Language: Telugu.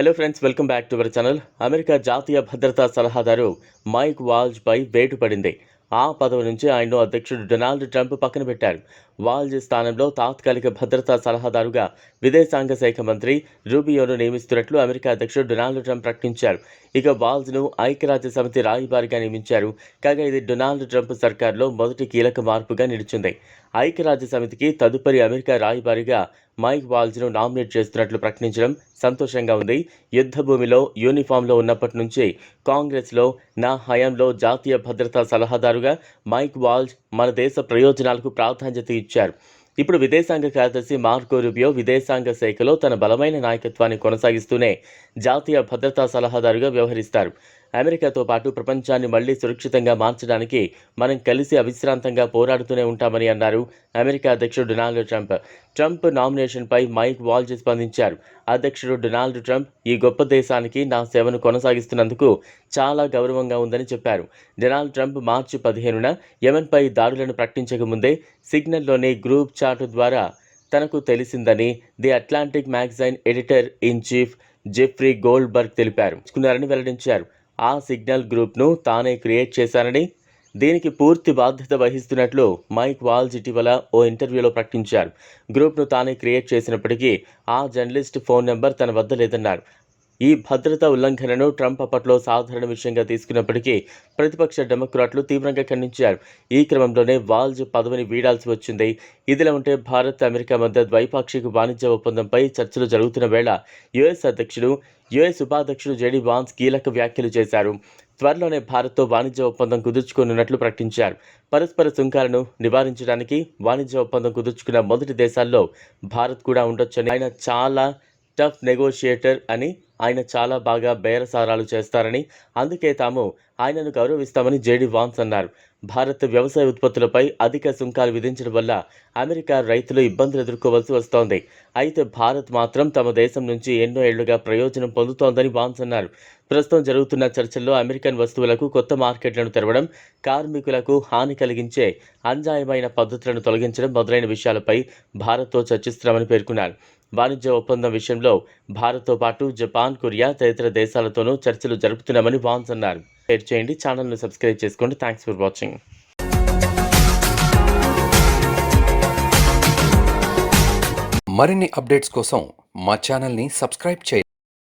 Hello friends welcome back to our channel America జాతీయ భద్రతా సలహాదారు మైక్ వాల్జ్ పై వేటు పడింది ఆ పదవి నుంచి ఆయన్ను అధ్యక్షుడు డొనాల్డ్ ట్రంప్ పక్కన పెట్టారు. వాల్జ్ స్థానంలో తాత్కాలిక భద్రతా సలహాదారుగా విదేశాంగ శాఖ మంత్రి రూబియోను నియమిస్తున్నట్లు అమెరికా అధ్యక్షుడు డొనాల్డ్ ట్రంప్ ప్రకటించారు. ఇక వాల్జ్ను ఐక్యరాజ్య సమితి రాయబారిగా నియమించారు. కాగా ఇది డొనాల్డ్ ట్రంప్ సర్కార్లో మొదటి కీలక మార్పుగా నిలిచింది. ఐక్యరాజ్య సమితికి తదుపరి అమెరికా రాయబారిగా మైక్ వాల్జ్ను నామినేట్ చేస్తున్నట్లు ప్రకటించడం సంతోషంగా ఉంది. యుద్ధభూమిలో యూనిఫామ్లో ఉన్నప్పటి నుంచి కాంగ్రెస్లో నా హయాంలో జాతీయ భద్రతా సలహాదారుగా మైక్ వాల్జ్ మన దేశ ప్రయోజనాలకు ప్రాధాన్యత ఇచ్చారు. ఇప్పుడు విదేశాంగ కార్యదర్శి మార్కో రూబియో విదేశాంగ శాఖలో తన బలమైన నాయకత్వాన్ని కొనసాగిస్తూనే జాతీయ భద్రతా సలహాదారుగా వ్యవహరిస్తారు. అమెరికాతో పాటు ప్రపంచాన్ని మళ్ళీ సురక్షితంగా మార్చడానికి మనం కలిసి అవిశ్రాంతంగా పోరాడుతూనే ఉంటామని అన్నారు అమెరికా అధ్యక్షుడు డొనాల్డ్ ట్రంప్. ట్రంప్ నామినేషన్పై మైక్ వాల్జ్ స్పందించారు. అధ్యక్షుడు డొనాల్డ్ ట్రంప్ ఈ గొప్ప దేశానికి నా సేవను కొనసాగిస్తున్నందుకు చాలా గౌరవంగా ఉందని చెప్పారు. డొనాల్డ్ ట్రంప్ మార్చి పదిహేనున యమన్పై దాడులను ప్రకటించక ముందే సిగ్నల్లోని గ్రూప్ చాట్ ద్వారా తనకు తెలిసిందని the Atlantic magazine editor in chief Jeffrey Goldberg తెలిపారు. వెల్లడించారు. ఆ సిగ్నల్ గ్రూప్ను తానే క్రియేట్ చేశానని దీనికి పూర్తి బాధ్యత వహిస్తున్నట్లు మైక్ వాల్జ్ ఇటీవల ఓ ఇంటర్వ్యూలో ప్రకటించారు. గ్రూప్ను తానే క్రియేట్ చేసినప్పటికీ ఆ జర్నలిస్ట్ ఫోన్ నెంబర్ తన వద్ద లేదన్నారు ఈ భద్రతా ఉల్లంఘనను ట్రంప్ అప్పట్లో సాధారణ విషయంగా తీసుకున్నప్పటికీ ప్రతిపక్ష డెమోక్రాట్లు తీవ్రంగా ఖండించారు. ఈ క్రమంలోనే వాల్జ్ పదవిని వీడాల్సి వచ్చింది. ఇదిలా ఉంటే భారత్ అమెరికా మధ్య ద్వైపాక్షిక వాణిజ్య ఒప్పందంపై చర్చలు జరుగుతున్న వేళ యుఎస్ అధ్యక్షుడు యుఎస్ ఉపాధ్యక్షుడు జేడీ వాన్స్ కీలక వ్యాఖ్యలు చేశారు. త్వరలోనే భారత్తో వాణిజ్య ఒప్పందం కుదుర్చుకోనున్నట్లు ప్రకటించారు. పరస్పర సుంకాలను నివారించడానికి వాణిజ్య ఒప్పందం కుదుర్చుకున్న మొదటి దేశాల్లో భారత్ కూడా ఉండొచ్చని ఆయన చాలా టఫ్ నెగోషియేటర్ అని ఆయన చాలా బాగా బేరసారాలు చేస్తారని అందుకే తాము ఆయనను గౌరవిస్తామని జేడీ వాన్స్ అన్నారు. భారత్ వ్యవసాయ ఉత్పత్తులపై అధిక సుంకాలు విధించడం వల్ల అమెరికా రైతులు ఇబ్బందులు ఎదుర్కోవాల్సి వస్తోంది. అయితే భారత్ మాత్రం తమ దేశం నుంచి ఎన్నో ఏళ్ళుగా ప్రయోజనం పొందుతోందని వాన్స్ అన్నారు. ప్రస్తుతం జరుగుతున్న చర్చల్లో అమెరికన్ వస్తువులకు కొత్త మార్కెట్లను తెరవడం కార్మికులకు హాని కలిగించే అంజాయమైన పద్ధతులను తొలగించడం మొదలైన విషయాలపై భారత్తో చర్చిస్తున్నామని పేర్కొన్నారు. వాణిజ్య ఒప్పందం విషయంలో భారత్తో పాటు జపాన్ కొరియా తదితర దేశాలతోనూ చర్చలు జరుపుతున్నామని వాన్స్ అన్నారు. షేర్ చేయండి ఛానల్ను సబ్స్క్రైబ్ చేసుకోండి. Thanks for watching. మరిన్ని అప్డేట్స్ కోసం మా ఛానల్ని సబ్స్క్రైబ్ చేయండి.